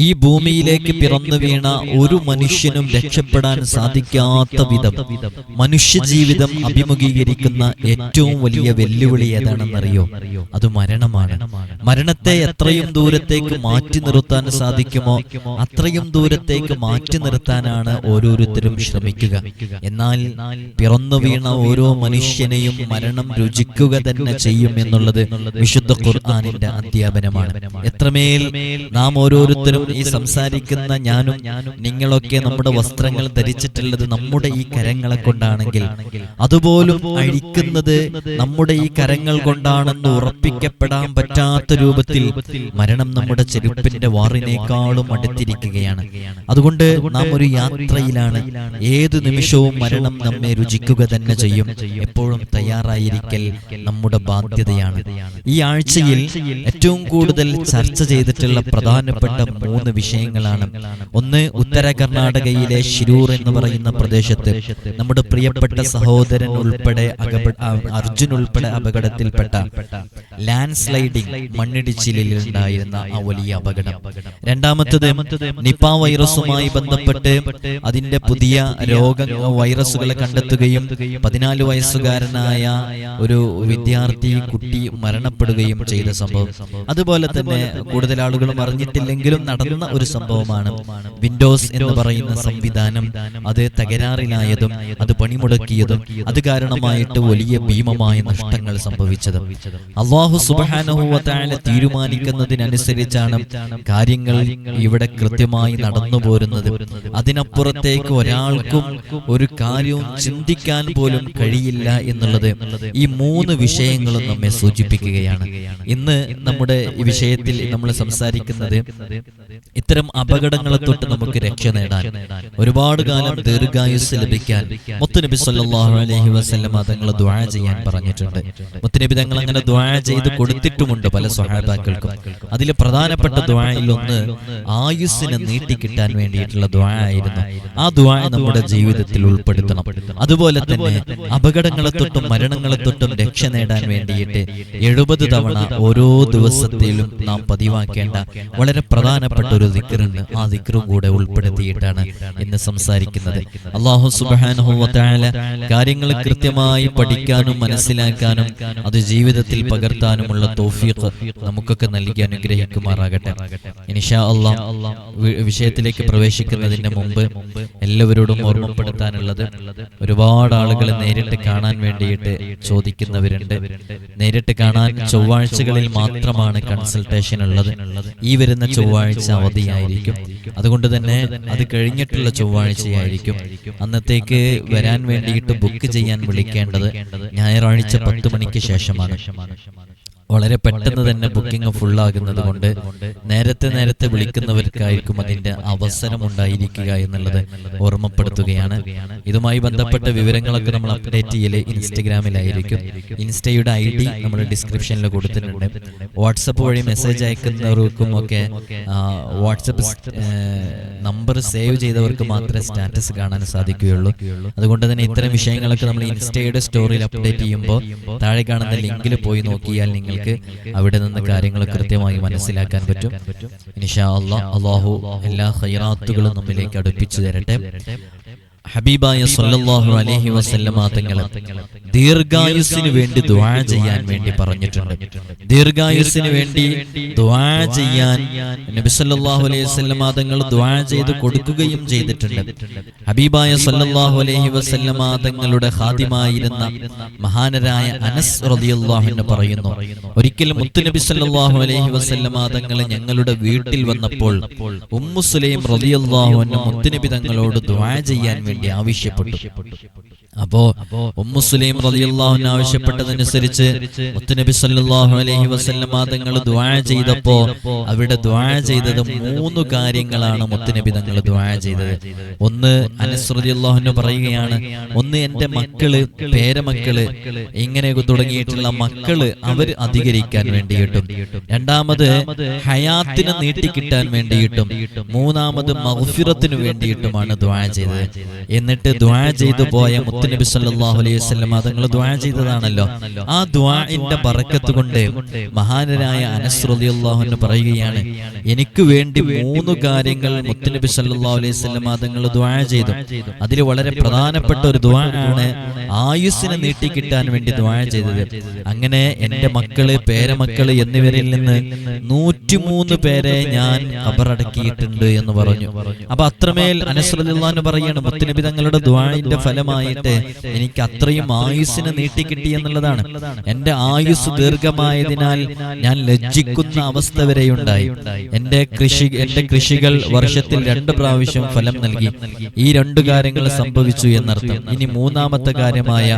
ഈ ഭൂമിയിലേക്ക് പിറന്നു വീണ ഒരു മനുഷ്യനും രക്ഷപ്പെടാൻ സാധിക്കാത്ത വിധം മനുഷ്യജീവിതം അഭിമുഖീകരിക്കുന്ന ഏറ്റവും വലിയ വെല്ലുവിളി ഏതാണെന്നറിയോ? അത് മരണമാണ്. മരണത്തെ എത്രയും ദൂരത്തേക്ക് മാറ്റി നിർത്താൻ സാധിക്കുമോ? അത്രയും ദൂരത്തേക്ക് മാറ്റി നിർത്താനാണ് ഓരോരുത്തരും ശ്രമിക്കുക. എന്നാൽ പിറന്നു വീണ ഓരോ മനുഷ്യനെയും മരണം രുചിക്കുക തന്നെ ചെയ്യും എന്നുള്ളത് വിശുദ്ധ ഖുർആാനിന്റെ അധ്യാപനമാണ്. എത്രമേൽ നാം ഓരോരുത്തരും ഈ സംസാരിക്കുന്ന ഞാനും നിങ്ങളൊക്കെ നമ്മുടെ വസ്ത്രങ്ങൾ ധരിച്ചിട്ടുള്ളത് നമ്മുടെ ഈ കരങ്ങളെ കൊണ്ടാണെങ്കിൽ അതുപോലും അഴിക്കുന്നത് നമ്മുടെ ഈ കരങ്ങൾ കൊണ്ടാണെന്ന് ഉറപ്പിക്കപ്പെടാൻ പറ്റാത്ത രൂപത്തിൽ മരണം നമ്മുടെ ചെരുപ്പിന്റെ വാറിനേക്കാളും അടുത്തിരിക്കുകയാണ്. അതുകൊണ്ട് നാം ഒരു യാത്രയിലാണ്. ഏതു നിമിഷവും മരണം നമ്മെ രുചിക്കുക തന്നെ ചെയ്യും. എപ്പോഴും തയ്യാറായിരിക്കൽ നമ്മുടെ ബാധ്യതയാണ്. ഈ ആഴ്ചയിൽ ഏറ്റവും കൂടുതൽ ചർച്ച ചെയ്തിട്ടുള്ള പ്രധാനപ്പെട്ട മൂന്ന് വിഷയങ്ങളാണ്. ഒന്ന് ഉത്തര കർണാടകയിലെ ശിരൂർ എന്ന് പറയുന്ന പ്രദേശത്ത് നമ്മുടെ പ്രിയപ്പെട്ട സഹോദരൻ ഉൾപ്പെടെ അർജുൻ ഉൾപ്പെടെ അപകടത്തിൽപ്പെട്ട ലാൻഡ് സ്ലൈഡിംഗ് മണ്ണിടിച്ചിലിൽ ഉണ്ടായിരുന്ന ആ വലിയ അപകടം. രണ്ടാമത്തത് നിപ വൈറസുമായി ബന്ധപ്പെട്ട് അതിന്റെ പുതിയ രോഗ വൈറസുകളെ കണ്ടെത്തുകയും പതിനാല് വയസ്സുകാരനായ ഒരു വിദ്യാർത്ഥി കുട്ടി മരണപ്പെടുകയും ചെയ്ത സംഭവം. അതുപോലെ തന്നെ കൂടുതൽ ആളുകളും അറിഞ്ഞിട്ടില്ലെങ്കിലും നടന്ന ഒരു സംഭവമാണ്. വിൻഡോസ് എന്ന് പറയുന്ന സംവിധാനം അത് തകരാറിലായതും അത് പണിമുടക്കിയതും അത് കാരണമായിട്ട് വലിയ ഭീമമായ നഷ്ടങ്ങൾ സംഭവിച്ചതും. അള്ളാഹു സുബാനഹുവത്തായ തീരുമാനിക്കുന്നതിനനുസരിച്ചാണ് കാര്യങ്ങൾ ഇവിടെ കൃത്യമായി നടന്നു പോരുന്നത്. അതിനപ്പുറത്തേക്ക് ഒരാൾക്കും ഒരു കാര്യവും ചിന്തിക്കാൻ പോലും കഴിയില്ല എന്നുള്ളത് ഈ മൂന്ന് വിഷയങ്ങളും നമ്മെ സൂചിപ്പിക്കുകയാണ്. ഇന്ന് നമ്മുടെ ഈ വിഷയത്തിൽ നമ്മൾ സംസാരിക്കുന്നത് ഇത്തരം അപകടങ്ങളെ തൊട്ട് നമുക്ക് രക്ഷ നേടാൻ ഒരുപാട് കാലം ദീർഘായുസ് ലഭിക്കാൻ മുത്തുനബി സല്ലാഹു അലഹി വസല്ലം തങ്ങൾ ദ്വാ ചെയ്യാൻ പറഞ്ഞിട്ടുണ്ട്. മുത്തുനബി തങ്ങൾ അങ്ങനെ ദ്വാ ചെയ്ത് കൊടുത്തിട്ടുമുണ്ട് പല സ്വഹാബാക്കൾക്കും. അതിൽ പ്രധാനപ്പെട്ട ദ്വായിൽ ഒന്ന് ആയുസ്സിനെ നീട്ടിക്കിട്ടാൻ വേണ്ടിയിട്ടുള്ള ദ്വാ ആയിരുന്നു. ആ ദ്വാ നമ്മുടെ ജീവിതത്തിൽ ഉൾപ്പെടുത്തണം. അതുപോലെ തന്നെ അപകടങ്ങളെ തൊട്ടും മരണങ്ങളെ തൊട്ടും രക്ഷ നേടാൻ വേണ്ടിയിട്ട് എഴുപത് തവണ ഓരോ ദിവസത്തിലും നാം പതിവാക്കേണ്ട വളരെ പ്രധാനപ്പെട്ട ഒരു ദിക്കറുണ്ട്. ആ ദിക്കറും കൂടെ ഉൾപ്പെടുത്തിയിട്ടാണ് ഇന്ന് സംസാരിക്കുന്നത്. അള്ളാഹു സുബാനുഹുവല കാര്യങ്ങൾ കൃത്യമായി പഠിക്കാനും മനസ്സിലാക്കാനും അത് ജീവിതത്തിൽ പകർത്താനുമുള്ള തോഫീഖ് നമുക്കൊക്കെ നൽകി അനുഗ്രഹിക്കുമാറാകട്ടെ. ഇനിഷാ അള്ളാഹ് വിഷയത്തിലേക്ക് പ്രവേശിക്കുന്നതിന് മുമ്പ് എല്ലാവരോടും ഓർമ്മപ്പെടുത്താനുള്ളത് ഒരുപാട് ആളുകളെ നേരിട്ട് കാണാൻ വേണ്ടിയിട്ട് ചോദിക്കുന്നവരുണ്ട്. നേരിട്ട് കാണാൻ ചൊവ്വാഴ്ചകളിൽ മാത്രമാണ് കൺസൾട്ടേഷൻ ഉള്ളത് ഈ വരുന്ന ചൊവ്വാഴ്ച അവധിയായിരിക്കും. അതുകൊണ്ട് തന്നെ അത് കഴിഞ്ഞിട്ടുള്ള ചൊവ്വാഴ്ചയായിരിക്കും. അന്നത്തേക്ക് വരാൻ വേണ്ടിയിട്ട് ബുക്ക് ചെയ്യാൻ വിളിക്കേണ്ടത് ഞായറാഴ്ച പത്ത് മണിക്ക് ശേഷമാണ്. വളരെ പെട്ടെന്ന് തന്നെ ബുക്കിംഗ് ഫുള്ളാകുന്നത് കൊണ്ട് നേരത്തെ നേരത്തെ വിളിക്കുന്നവർക്കായിരിക്കും അതിന്റെ അവസരം ഉണ്ടായിരിക്കുക എന്നുള്ളത് ഓർമ്മപ്പെടുത്തുകയാണ്. ഇതുമായി ബന്ധപ്പെട്ട വിവരങ്ങളൊക്കെ നമ്മൾ അപ്ഡേറ്റ് ചെയ്യൽ ഇൻസ്റ്റഗ്രാമിലായിരിക്കും. ഇൻസ്റ്റയുടെ ഐ ഡി നമ്മൾ ഡിസ്ക്രിപ്ഷനിൽ കൊടുത്തിട്ടുണ്ട്. വാട്സപ്പ് വഴി മെസ്സേജ് അയക്കുന്നവർക്കും ഒക്കെ വാട്സപ്പ് നമ്പർ സേവ് ചെയ്തവർക്ക് മാത്രമേ സ്റ്റാറ്റസ് കാണാൻ സാധിക്കുകയുള്ളൂ. അതുകൊണ്ട് തന്നെ ഇത്തരം വിഷയങ്ങളൊക്കെ നമ്മൾ ഇൻസ്റ്റയുടെ സ്റ്റോറിയിൽ അപ്ഡേറ്റ് ചെയ്യുമ്പോൾ താഴെ കാണുന്ന ലിങ്കിൽ പോയി നോക്കിയാൽ നിങ്ങൾക്ക് അവിടെ നിന്ന് കാര്യങ്ങൾ കൃത്യമായി മനസ്സിലാക്കാൻ പറ്റും. ഇൻഷാ അള്ളാഹ് അള്ളാഹു എല്ലാ ഹൈറാത്തുകളും നമ്മിലേക്ക് അടുപ്പിച്ചു തരട്ടെ. ഹബീബായ സല്ലല്ലാഹു അലൈഹി വസല്ലമ തങ്ങൾ ദീർഘായുസ്സിന് വേണ്ടി ദുആ ചെയ്യാൻ വേണ്ടി പറഞ്ഞിട്ടുണ്ട്. ദീർഘായുസ്സിന് വേണ്ടി ദുആ ചെയ്യാൻ നബി സല്ലല്ലാഹു അലൈഹി വസല്ലമ തങ്ങൾ ദുആ ചെയ്ത് കൊടുക്കുകയും ചെയ്തിട്ടുണ്ട്. ഹബീബായ സല്ലല്ലാഹു അലൈഹി വസല്ലമ തങ്ങളുടെ ഹാദിമായിരുന്ന മഹാനരായ അനസ് റളിയല്ലാഹു അൻഹു പറയുന്നു ഒരിക്കൽ മുത്തുനബി സല്ലല്ലാഹു അലൈഹി വസല്ലമ തങ്ങൾ ഞങ്ങളുടെ വീട്ടിൽ വന്നപ്പോൾ ഉമ്മു സുലൈം റളിയല്ലാഹു അൻഹു മുത്തുനബി തങ്ങളോട് ദുആ ചെയ്യാൻ വേണ്ടി ആവശ്യപ്പെട്ടു. അപ്പോ ഉമ്മു സുലൈം റളിയല്ലാഹു ആവശ്യപ്പെട്ടതനുസരിച്ച് മുത്തുനബി സല്ലല്ലാഹു അലൈഹി വസല്ലമ തങ്ങൾ ദുആ ചെയ്തപ്പോ അവിടെ ദുആ ചെയ്തത് മൂന്ന് കാര്യങ്ങളാണ് മുത്തുനബി തങ്ങൾ ദുആ ചെയ്തത്. ഒന്ന് അനസ് റളിയല്ലാഹു പറയുകയാണ് ഒന്ന് എന്റെ മക്കൾ പേരമക്കൾ ഇങ്ങനെ തുടങ്ങിയിട്ടുള്ള മക്കൾ അവർ അധികരിക്കാൻ വേണ്ടിയിട്ടും രണ്ടാമത് ഹയാത്തിനെ നീട്ടിക്കിട്ടാൻ വേണ്ടിയിട്ടും മൂന്നാമത് മൗഫിറത്തിന് വേണ്ടിയിട്ടുമാണ് ദുആ ചെയ്തത്. എന്നിട്ട് ദുആ ചെയ്തു പോയ മുത്തുനബി സല്ലല്ലാഹു അലൈഹി വസല്ലം തങ്ങൾ ദുആ ചെയ്തതാണല്ലോ. ആ ദുആഇന്റെ ബറക്കത്ത് കൊണ്ട് മഹാനരായ അനസ് റളിയല്ലാഹു അൻഹു പറയുകയാണ് എനിക്ക് വേണ്ടി മൂന്ന് കാര്യങ്ങൾ മുത്തുനബി സല്ലല്ലാഹു അലൈഹി വസല്ലം തങ്ങൾ ദുആ ചെയ്തു. അതിൽ വളരെ പ്രധാനപ്പെട്ട ഒരു ദുആ ആണ് ആയുസ്സിനെ നീട്ടിക്കിട്ടാൻ വേണ്ടി ദുആ ചെയ്തത്. അങ്ങനെ എന്റെ മക്കൾ പേരമക്കൾ എന്നിവരിൽ നിന്ന് നൂറ്റിമൂന്ന് പേരെ ഞാൻ ഖബറടക്കിയിട്ടുണ്ട് എന്ന് പറഞ്ഞു. അപ്പൊ അത്രമേൽ അനസ്രദിള്ളാന്ന് പറയാണ് മുത്തുനബി തങ്ങളുടെ ദുആഇന്റെ ഫലമായിട്ട് എനിക്ക് അത്രയും ആയുസ്സിന് നീട്ടിക്കിട്ടി എന്നുള്ളതാണ്. എന്റെ ആയുസ് ദീർഘമായതിനാൽ ഞാൻ ലജ്ജിക്കുന്ന അവസ്ഥ വരെയുണ്ടായി. എന്റെ കൃഷി എന്റെ കൃഷികൾ വർഷത്തിൽ രണ്ട് പ്രാവശ്യം ഫലം നൽകി. ഈ രണ്ടു കാര്യങ്ങൾ സംഭവിച്ചു എന്നർത്ഥം. ഇനി മൂന്നാമത്തെ കാര്യമായ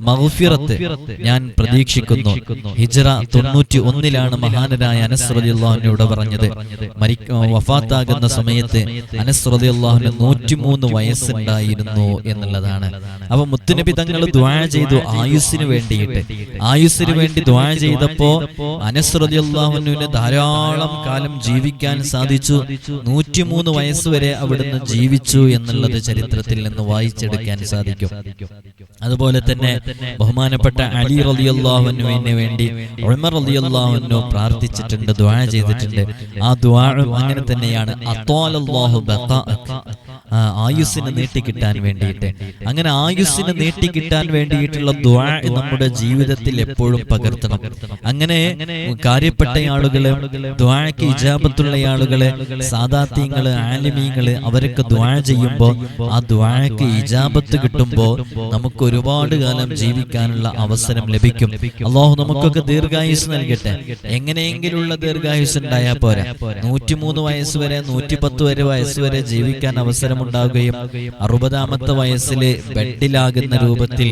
മഹഫിറത്ത് ഞാൻ പ്രതീക്ഷിക്കുന്നു. ഹിജറ തൊണ്ണൂറ്റി ഒന്നിലാണ് മഹാനരായ അനസ്രദിള്ളാഹിനോട് പറഞ്ഞത്. വഫാത്താകുന്ന സമയത്ത് അനസ്രദിള്ളാഹിന് നൂറ്റിമൂന്ന് വയസ്സുണ്ടായിരുന്നു എന്നുള്ളതാണ്. അപ്പൊ മുത്തുനബി തങ്ങൾ ദ്വാ ചെയ്തു ആയുസ്സിന് വേണ്ടിയിട്ട്. ആയുസ്സിന് വേണ്ടി ദ്വാ ചെയ്തപ്പോ അനസ്രദിള്ളാഹുവിന് ധാരാളം കാലം ജീവിക്കാൻ സാധിച്ചു. നൂറ്റിമൂന്ന് വയസ്സ് വരെ അവിടുന്ന് ജീവിച്ചു എന്നുള്ളത് ചരിത്രത്തിൽ നിന്ന് വായിച്ചെടുക്കാൻ സാധിക്കും. അതുപോലെ തന്നെ ബഹുമാനപ്പെട്ട അലി റളിയല്ലാഹുവിന് വേണ്ടി ഉമർ റളിയല്ലാഹുവിനു പ്രാർത്ഥിച്ചിട്ടുണ്ട് ദുആ ചെയ്തിട്ടുണ്ട്. ആ ദ്വാഴ അങ്ങനെ തന്നെയാണ്. അത്തോലാഹു ആ, ആയുസ്സിനെ നീട്ടിക്കിട്ടാൻ വേണ്ടിയിട്ട്. അങ്ങനെ ആയുസ്സിനെ നീട്ടിക്കിട്ടാൻ വേണ്ടിയിട്ടുള്ള ദ്വാ നമ്മുടെ ജീവിതത്തിൽ എപ്പോഴും പകർത്തണം. അങ്ങനെ കാര്യപ്പെട്ട ആളുകൾ ദ്വാക്ക് ഇജാബത്തുള്ള ആളുകൾ സാദാത്യങ്ങൾ ആലിമീങ്ങൾ അവരൊക്കെ ദ്വാ ചെയ്യുമ്പോൾ ആ ദ്വാക്ക് ഇജാബത്ത് കിട്ടുമ്പോൾ നമുക്ക് ഒരുപാട് കാലം ജീവിക്കാനുള്ള അവസരം ലഭിക്കും. അള്ളാഹു നമുക്കൊക്കെ ദീർഘായുസ് നൽകട്ടെ. എങ്ങനെയെങ്കിലുള്ള ദീർഘായുസ് ഉണ്ടായാൽ പോരാ. നൂറ്റിമൂന്ന് വയസ്സ് വരെ നൂറ്റിപ്പത്ത് വരെ വയസ്സ് വരെ ജീവിക്കാൻ അവസരമുണ്ടാവുകയും അറുപതാമത്തെ വയസ്സിൽ ബെഡിലാകുന്ന രൂപത്തിൽ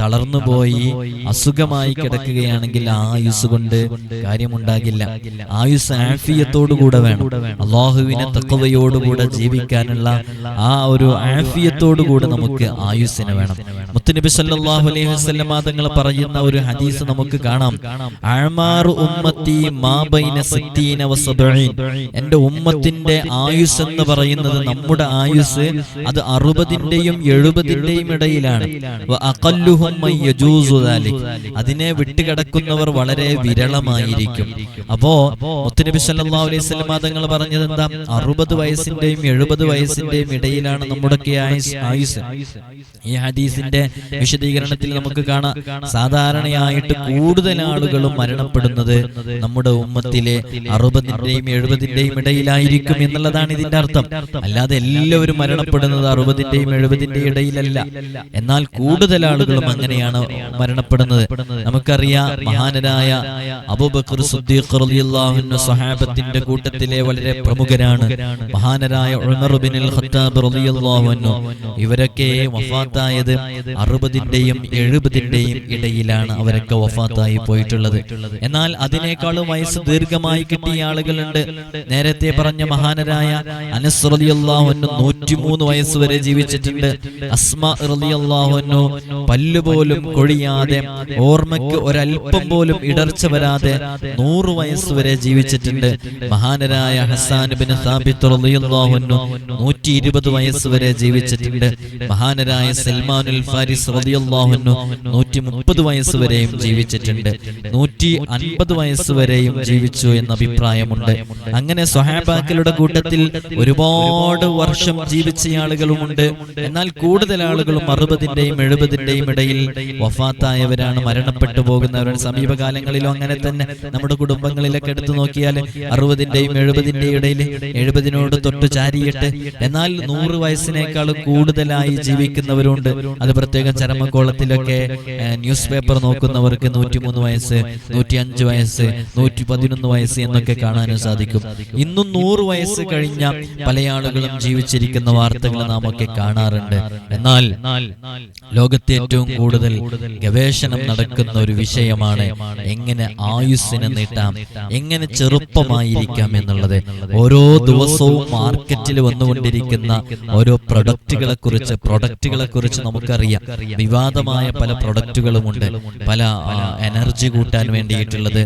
തളർന്നുപോയി അസുഖമായി കിടക്കുകയാണെങ്കിൽ ആയുസ് കൊണ്ട് കാര്യമുണ്ടാകില്ല. ആയുസ് ആഫിയത്തോടുകൂടെ വേണം. അള്ളാഹുവിനെ തക്കവയോടുകൂടെ ജീവിക്കാനുള്ള ആ ഒരു ആഫിയത്തോടുകൂടെ നമുക്ക് ആയുസിനെ വേണം. മുത്തുനബി സല്ലല്ലാഹു അലൈഹി വസ്ലം തങ്ങൾ പറയുന്ന ഒരു ഹദീസ് നമുക്ക് കാണാം. ഉമ്മത്തി സിത്തീന എന്റെ ഉമ്മത്തിന്റെ ആയുസ് എന്ന് പറയുന്നത് നമ്മുടെ ആയുസ് അത് അറുപതിന്റെയും എഴുപതിന്റെയും ഇടയിലാണ്. അതിനെ വിട്ടുകിടക്കുന്നവർ വളരെ വിരളമായിരിക്കും. അപ്പോ മുത്തുനബി സല്ലല്ലാഹു അലൈഹി വസല്ലം തങ്ങൾ പറഞ്ഞത് എന്താ? അറുപത് വയസ്സിന്റെയും എഴുപത് വയസ്സിന്റെയും ഇടയിലാണ് നമ്മുടെ ആയുസ് ആയുസ് ഈ ഹദീസിന്റെ വിശദീകരണത്തിൽ നമുക്ക് കാണാം. സാധാരണയായിട്ട് കൂടുതൽ ആളുകളും മരണപ്പെടുന്നത് നമ്മുടെ ഉമ്മത്തിലെ അറുപതിന്റെയും എഴുപതിന്റെയും ഇടയിലായിരിക്കും എന്നുള്ളതാണ് ഇതിന്റെ അർത്ഥം. അല്ലാതെ എല്ലാവരും മരണപ്പെടുന്നത് അറുപതിന്റെയും എഴുപതിന്റെയും ഇടയിലല്ല. എന്നാൽ കൂടുതൽ ആളുകളും അങ്ങനെയാണ് മരണപ്പെടുന്നത്. നമുക്കറിയാം മഹാനരായ അബൂബക്കർ സ്വഹാബത്തിന്റെ കൂട്ടത്തിലെ വളരെ പ്രമുഖരാണ്. മഹാനരായ ഉമർ ബിൻ ഖത്താബ് റളിയല്ലാഹു അൻഹു. ഇവരൊക്കെ വഫാത്തായത് അറുപതിന്റെയും എഴുപതിന്റെയും ഇടയിലാണ് അവരൊക്കെ വഫാത്തായി പോയിട്ടുള്ളത്. എന്നാൽ അതിനേക്കാളും വയസ്സ് ദീർഘമായി കിട്ടിയ ആളുകളുണ്ട്. നേരത്തെ പറഞ്ഞ മഹാനരായ അനസ് റളിയല്ലാഹു അൻഹു നൂറ്റിമൂന്ന് വയസ്സ് വരെ ജീവിച്ചിട്ടുണ്ട്. അസ്മ റളിയല്ലാഹു അൻഹു പല്ലുപോലും കൊഴിയാതെ ഓർമ്മയ്ക്ക് ഒരല്പം പോലും ഇടർച്ച വരാതെ നൂറ് വയസ്സ് വരെ ജീവിച്ചിട്ടുണ്ട്. മഹാനരായ ഹസാൻ ബിൻ സാബിത്ത് റളിയല്ലാഹു അൻഹു നൂറ്റി ഇരുപത് വയസ്സ് വരെ ജീവിച്ചിട്ടുണ്ട്. മഹാനരായ സൽമാനുൽ ഫാരിസ് റളിയല്ലാഹു അൻഹു നൂറ്റി മുപ്പത് വയസ്സ് വരെയും ജീവിച്ചിട്ടുണ്ട്. നൂറ്റി അൻപത് വയസ്സ് വരെയും ജീവിച്ചു എന്ന അഭിപ്രായമുണ്ട്. അങ്ങനെ സ്വഹാബാക്കളുടെ കൂട്ടത്തിൽ ഒരുപാട് വർഷം ജീവിച്ച ആളുകളുമുണ്ട്. എന്നാൽ കൂടുതൽ ആളുകളും അറുപതിന്റെയും എഴുപതിന്റെയും ഇടയിൽ വഫാത്തായവരാണ് മരണപ്പെട്ടു പോകുന്നവരാണ് സമീപകാലങ്ങളിലും അങ്ങനെ തന്നെ നമ്മുടെ കുടുംബങ്ങളിലൊക്കെ എടുത്തു നോക്കിയാൽ അറുപതിന്റെയും എഴുപതിന്റെയും ഇടയിൽ എഴുപതിനോട് തൊട്ട് ചാരിയിട്ട് എന്നാൽ നൂറ് വയസ്സിനേക്കാൾ കൂടുതലായി ജീവിക്കുന്നവരുണ്ട്. അത് പ്രത്യേകം ചരമക്കോളത്തിലൊക്കെ ന്യൂസ് പേപ്പർ നോക്കുന്നവർക്ക് നൂറ്റിമൂന്ന് വയസ്സ് നൂറ്റി അഞ്ച് വയസ്സ് നൂറ്റി പതിനൊന്ന് വയസ്സ് എന്നൊക്കെ കാണാനും സാധിക്കും. ഇന്നും നൂറ് വയസ്സ് കഴിഞ്ഞ പല ആളുകളും ജീവിച്ചിരിക്കുന്ന വാർത്തകൾ നാം ഒക്കെ കാണാറുണ്ട്. എന്നാൽ ലോകത്തെ ഏറ്റവും കൂടുതൽ ഗവേഷണം നടക്കുന്ന ഒരു വിഷയമാണ് എങ്ങനെ ആയുസ്സിനെ നീട്ടാം എങ്ങനെ ചെറുപ്പമായിരിക്കാം എന്നുള്ളത്. ഓരോ ദിവസവും മാർക്കറ്റിൽ വന്നുകൊണ്ടിരിക്കുന്ന ഓരോ പ്രൊഡക്റ്റുകളെ കുറിച്ച് പ്രൊഡക്റ്റുകളെ കുറിച്ച് നമുക്കറിയാം. വിവാദമായ പല പ്രൊഡക്റ്റുകളുമുണ്ട്. പല എനർജി കൂട്ടാൻ വേണ്ടിയിട്ടുള്ളത്.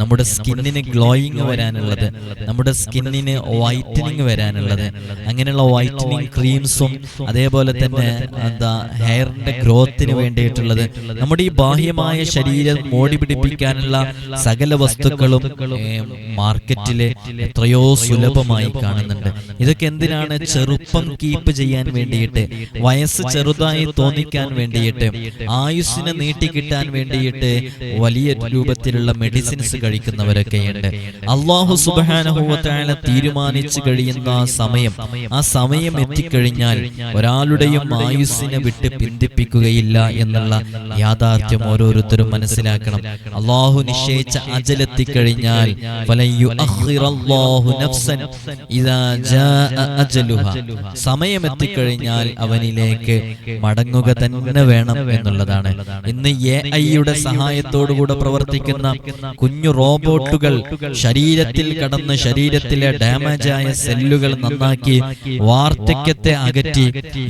നമ്മുടെ സ്കിന്നിന് ഗ്ലോയിങ് വരാനുള്ളത്. നമ്മുടെ സ്കിന്നിന് വൈറ്റനിങ് വരാനുള്ളത്. അങ്ങനെയുള്ള വൈറ്റനിങ് ക്രീംസും അതേപോലെ തന്നെ എന്താ ഹെയറിന്റെ ഗ്രോത്തിന് വേണ്ടിയിട്ടുള്ളത്. നമ്മുടെ ഈ ബാഹ്യമായ ശരീരം മോടി പിടിപ്പിക്കാനുള്ള സകല വസ്തുക്കളും മാർക്കറ്റിൽ എത്രയോ സുലഭമായി കാണുന്നുണ്ട്. ഇതൊക്കെ എന്തിനാണ് ചെറുപ്പം കീപ്പ് ചെയ്യാൻ വേണ്ടിയിട്ട്? വയസ്സ് ചെറുതായി തോന്നിക്കാൻ വേണ്ടിയിട്ട് ആയുസ്സിനെ നീട്ടിക്കിട്ടാൻ വേണ്ടിയിട്ട് വലിയ രൂപത്തിലുള്ള മെഡിസിൻസ് കഴിക്കുന്നവരൊക്കെയുണ്ട് അള്ളാഹു സുബാനഹുവത്തായ തീരുമാനിച്ചു കഴിയുന്ന ആ സമയം. ആ സമയം എത്തിക്കഴിഞ്ഞാൽ ഒരാളുടെയും ആയുസ്സിനെ വിട്ട് പിന്തിപ്പിക്കുകയില്ല എന്നുള്ള യാഥാർത്ഥ്യം ഓരോരുത്തരും മനസ്സിലാക്കണം. അള്ളാഹു നിശ്ചയിച്ച അജലെത്തിക്കഴിഞ്ഞാൽ. സമയം എത്തിക്കഴിഞ്ഞാൽ അവനിലേക്ക് മടങ്ങുക തന്നെ വേണം എന്നുള്ളതാണ്. ഇന്ന് എ ഐയുടെ സഹായത്തോടുകൂടെ പ്രവർത്തിക്കുന്ന കുഞ്ഞു റോബോട്ടുകൾ ശരീരത്തിൽ കടന്ന് ശരീരത്തിലെ ഡാമേജ് ആയ സെല്ലുകൾ നന്നാക്കി വാർദ്ധക്യത്തെ അകറ്റി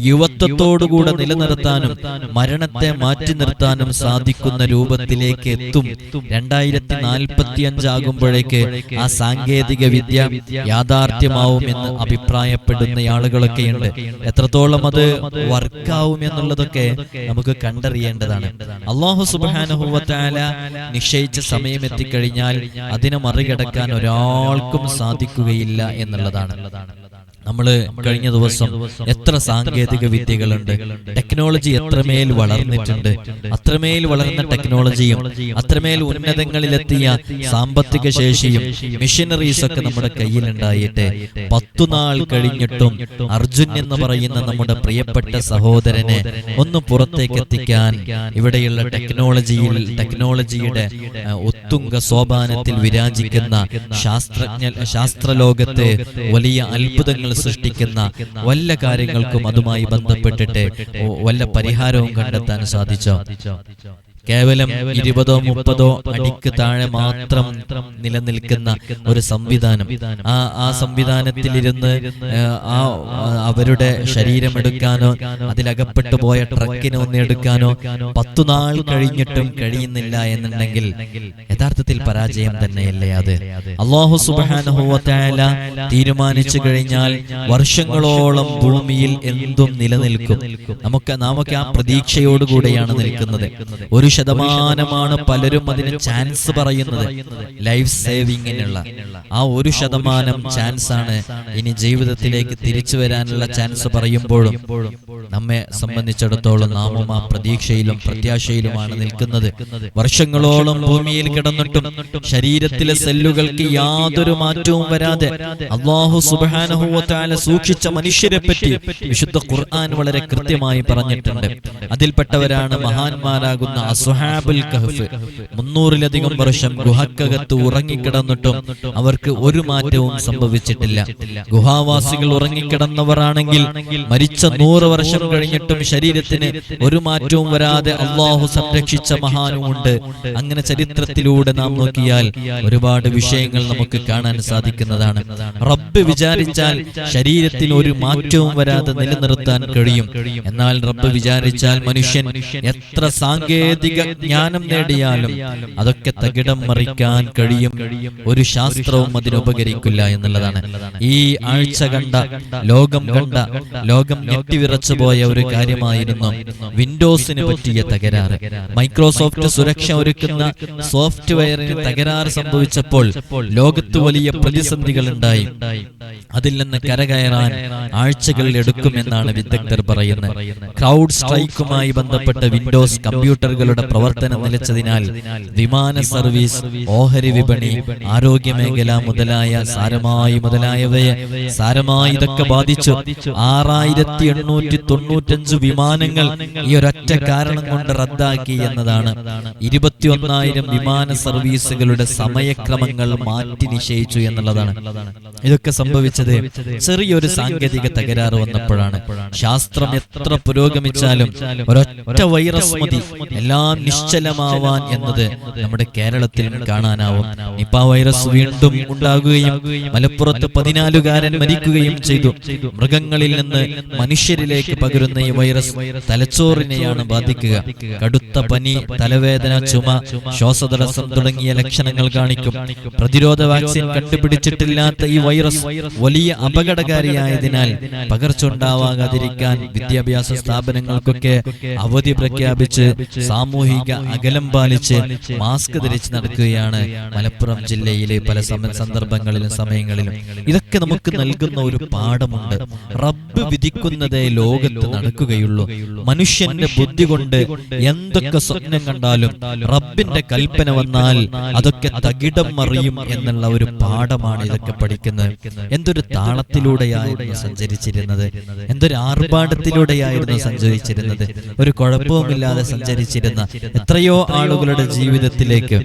യുവത്വത്തോടുകൂടെ നിലനിർത്താനും മരണത്തെ മാറ്റി നിർത്താനും സാധിക്കുന്ന രൂപത്തിലേക്ക് എത്തും. രണ്ടായിരത്തി നാൽപ്പത്തി അഞ്ചാകുമ്പോഴേക്ക് ആ സാങ്കേതിക വിദ്യ യാഥാർത്ഥ്യമാവും എന്ന് അഭിപ്രായപ്പെടുന്ന ആളുകളൊക്കെയുണ്ട്. എത്രത്തോളം അത് വർക്കാവും എന്നുള്ളതൊക്കെ നമുക്ക് കണ്ടറിയേണ്ടതാണ്. അള്ളാഹു സുബാനുഭവത്താല നിശ്ചയിച്ച സമയം എത്തിക്കഴിഞ്ഞാൽ അതിനെ മറികടക്കാൻ ഒരാൾക്കും സാധിക്കുകയില്ല എന്നുള്ളതാണ്. നമ്മൾ കഴിഞ്ഞ ദിവസം എത്ര സാങ്കേതിക വിദ്യകളുണ്ട്? ടെക്നോളജി എത്രമേൽ വളർന്നിട്ടുണ്ട്. അത്രമേൽ വളർന്ന ടെക്നോളജിയും അത്രമേൽ ഉന്നതങ്ങളിലെത്തിയ സാമ്പത്തിക ശേഷിയും മിഷനറീസ് ഒക്കെ നമ്മുടെ കയ്യിലുണ്ടായിട്ട് പത്തു നാൾ കഴിഞ്ഞിട്ടും അർജുൻ എന്ന് പറയുന്ന നമ്മുടെ പ്രിയപ്പെട്ട സഹോദരനെ ഒന്ന് പുറത്തേക്ക് എത്തിക്കാൻ ഇവിടെയുള്ള ടെക്നോളജിയിൽ ടെക്നോളജിയുടെ ഒത്തുങ്ക സോപാനത്തിൽ വിരാജിക്കുന്ന ശാസ്ത്രജ്ഞ ശാസ്ത്രലോകത്തെ വലിയ അത്ഭുതങ്ങൾ സൃഷ്ടിക്കുന്ന വല്ല കാര്യങ്ങൾക്കും അതുമായി ബന്ധപ്പെട്ടിട്ട് വല്ല പരിഹാരവും കണ്ടെത്താൻ സാധിച്ചോ? കേവലം ഇരുപതോ മുപ്പതോ അടിക്ക് താഴെ മാത്രം നിലനിൽക്കുന്ന ഒരു സംവിധാനം. ആ ആ സംവിധാനത്തിലിരുന്ന് ആ, അവരുടെ ശരീരമെടുക്കാനോ അതിലകപ്പെട്ടു പോയ ട്രക്കിനെ ഒന്ന് എടുക്കാനോ പത്തു നാൾ കഴിഞ്ഞിട്ടും കഴിയുന്നില്ല എന്നുണ്ടെങ്കിൽ യഥാർത്ഥത്തിൽ പരാജയം തന്നെയല്ലേ അത്? അള്ളാഹു സുബാനുഭവത്തായ തീരുമാനിച്ചു കഴിഞ്ഞാൽ വർഷങ്ങളോളം ഭൂമിയിൽ എന്തും നിലനിൽക്കും. നമുക്ക് നാമൊക്കെ ആ പ്രതീക്ഷയോടുകൂടെയാണ് നിൽക്കുന്നത്. ഒരു ശതമാനമാണ് പലരും അതിന് ചാൻസ് പറയുന്നത്. ലൈഫ് സേവിങ്ങിനുള്ള ആ ഒരു ശതമാനം ചാൻസ് ആണ് ഇനി ജീവിതത്തിലേക്ക് തിരിച്ചു വരാനുള്ള ചാൻസ് പറയുമ്പോഴും നമ്മെ സംബന്ധിച്ചിടത്തോളം നാമും ആ പ്രതീക്ഷയിലും പ്രത്യാശയിലുമാണ് നിൽക്കുന്നത്. വർഷങ്ങളോളം ഭൂമിയിൽ കിടന്നിട്ടും ശരീരത്തിലെ സെല്ലുകൾക്ക് യാതൊരു മാറ്റവും വരാതെ അള്ളാഹു സുബാനഹുവത്താല സൂക്ഷിച്ച മനുഷ്യരെ പറ്റി വിശുദ്ധ ഖുർആൻ വളരെ കൃത്യമായി പറഞ്ഞിട്ടുണ്ട്. അതിൽപ്പെട്ടവരാണ് മഹാന്മാരാകുന്ന അസുഹാബുൽ കഹഫ് മുന്നൂറിലധികം വർഷം ഗുഹക്കകത്ത് ഉറങ്ങിക്കിടന്നിട്ടും അവർക്ക് ഒരു മാറ്റവും സംഭവിച്ചിട്ടില്ല. ഗുഹാവാസികൾ ഉറങ്ങിക്കിടന്നവരാണെങ്കിൽ മരിച്ച നൂറ് വർഷം കഴിഞ്ഞിട്ടും ശരീരത്തിന് ഒരു മാറ്റവും വരാതെ അള്ളാഹു സംരക്ഷിച്ച മഹാനുമുണ്ട്. അങ്ങനെ ചരിത്രത്തിലൂടെ നാം നോക്കിയാൽ ഒരുപാട് വിഷയങ്ങൾ നമുക്ക് കാണാൻ സാധിക്കുന്നതാണ്. റബ്ബ് വിചാരിച്ചാൽ ശരീരത്തിന് ഒരു മാറ്റവും വരാതെ നിലനിർത്താൻ കഴിയും. എന്നാൽ റബ്ബ് വിചാരിച്ചാൽ മനുഷ്യൻ എത്ര സാങ്കേതിക ജ്ഞാനം നേടിയാലും അതൊക്കെ തകിടം മറിക്കാൻ കഴിയും. ഒരു ശാസ്ത്രവും അതിനുപകരിക്കില്ല എന്നുള്ളതാണ്. ഈ ആഴ്ച കണ്ട ലോകം കണ്ട ലോകം ഞെട്ടിവിറച്ചു പോയ ഒരു കാര്യമായിരുന്നു വിൻഡോസിന് പറ്റിയ തകരാറ്. മൈക്രോസോഫ്റ്റ് സുരക്ഷ ഒരുക്കുന്ന സോഫ്റ്റ്വെയറിന് തകരാറ് സംഭവിച്ചപ്പോൾ ലോകത്ത് വലിയ പ്രതിസന്ധികൾ ഉണ്ടായി. അതിൽ നിന്ന് കരകയറാൻ ആഴ്ചകൾ എടുക്കുമെന്നാണ് വിദഗ്ധർ പറയുന്നത്. ക്രൗഡ് സ്ട്രൈക്കുമായി ബന്ധപ്പെട്ട വിൻഡോസ് കമ്പ്യൂട്ടറുകളുടെ പ്രവർത്തനം നിലച്ചതിനാൽ വിമാന സർവീസ് ഓഹരി വിപണി ആരോഗ്യ മേഖല മുതലായ സാരമായി മുതലായവയെ സാരമായി ഇതൊക്കെ ബാധിച്ചു. ആറായിരത്തി എണ്ണൂറ്റി തൊണ്ണൂറ്റഞ്ച് വിമാനങ്ങൾ ഈ ഒരൊറ്റ കാരണം കൊണ്ട് റദ്ദാക്കി എന്നതാണ്. ഇരുപത്തിയൊന്നായിരം വിമാന സർവീസുകളുടെ സമയക്രമങ്ങൾ മാറ്റി നിശ്ചയിച്ചു എന്നുള്ളതാണ്. ഇതൊക്കെ സംഭവിച്ചത് ചെറിയൊരു സാങ്കേതിക തകരാറ് വന്നപ്പോഴാണ്. ശാസ്ത്രം എത്ര പുരോഗമിച്ചാലും ഒരൊറ്റ വൈറസ് മതി. എല്ലാം നിശ്ചലമാവാൻ എന്നത് നമ്മുടെ കേരളത്തിലും കാണാനാവും. നിപ്പ വൈറസ് വീണ്ടും ഉണ്ടാകുകയും മലപ്പുറത്ത് പതിനാലുകാരൻ മരിക്കുകയും ചെയ്തു. മൃഗങ്ങളിൽ നിന്ന് മനുഷ്യരിലേക്ക് പകരുന്ന ഈ വൈറസ് തലച്ചോറിനെയാണ് ബാധിക്കുക. കടുത്ത പനി തലവേദന ചുമ ശ്വാസതടസ്സം തുടങ്ങിയ ലക്ഷണങ്ങൾ കാണിക്കും. പ്രതിരോധ വാക്സിൻ കണ്ടുപിടിച്ചിട്ടില്ലാത്ത ഈ വൈറസ് വലിയ അപകടകാരിയായതിനാൽ പകർച്ച ഉണ്ടാവാകാതിരിക്കാൻ വിദ്യാഭ്യാസ സ്ഥാപനങ്ങൾക്കൊക്കെ അവധി പ്രഖ്യാപിച്ച് സാമൂഹിക അകലം പാലിച്ച് മാസ്ക് ധരിച്ച് നടക്കുകയാണ് മലപ്പുറം ജില്ലയിലെ പല സന്ദർഭങ്ങളിലും സമയങ്ങളിലും ഇതൊക്കെ നമുക്ക് നൽകുന്ന ഒരു പാഠമുണ്ട്. റബ്ബ് വിധിക്കുന്നതേ ലോകത്ത് നടക്കുകയുള്ളൂ. മനുഷ്യന്റെ ബുദ്ധി കൊണ്ട് എന്തൊക്കെ സ്വപ്നം കണ്ടാലും റബ്ബിന്റെ കൽപ്പന വന്നാൽ അതൊക്കെ തകിടം മറിയും എന്നുള്ള ഒരു പാഠമാണ് ഇതൊക്കെ പഠിക്കുന്നത്. എന്തൊരു താളത്തിലൂടെയായിരുന്നു സഞ്ചരിച്ചിരുന്നത്. എന്തൊരു ആർഭാടത്തിലൂടെയായിരുന്നു സഞ്ചരിച്ചിരുന്നത്. ഒരു കുഴപ്പവുമില്ലാതെ സഞ്ചരിച്ചിരുന്ന എത്രയോ ആളുകളുടെ ജീവിതത്തിലേക്ക്.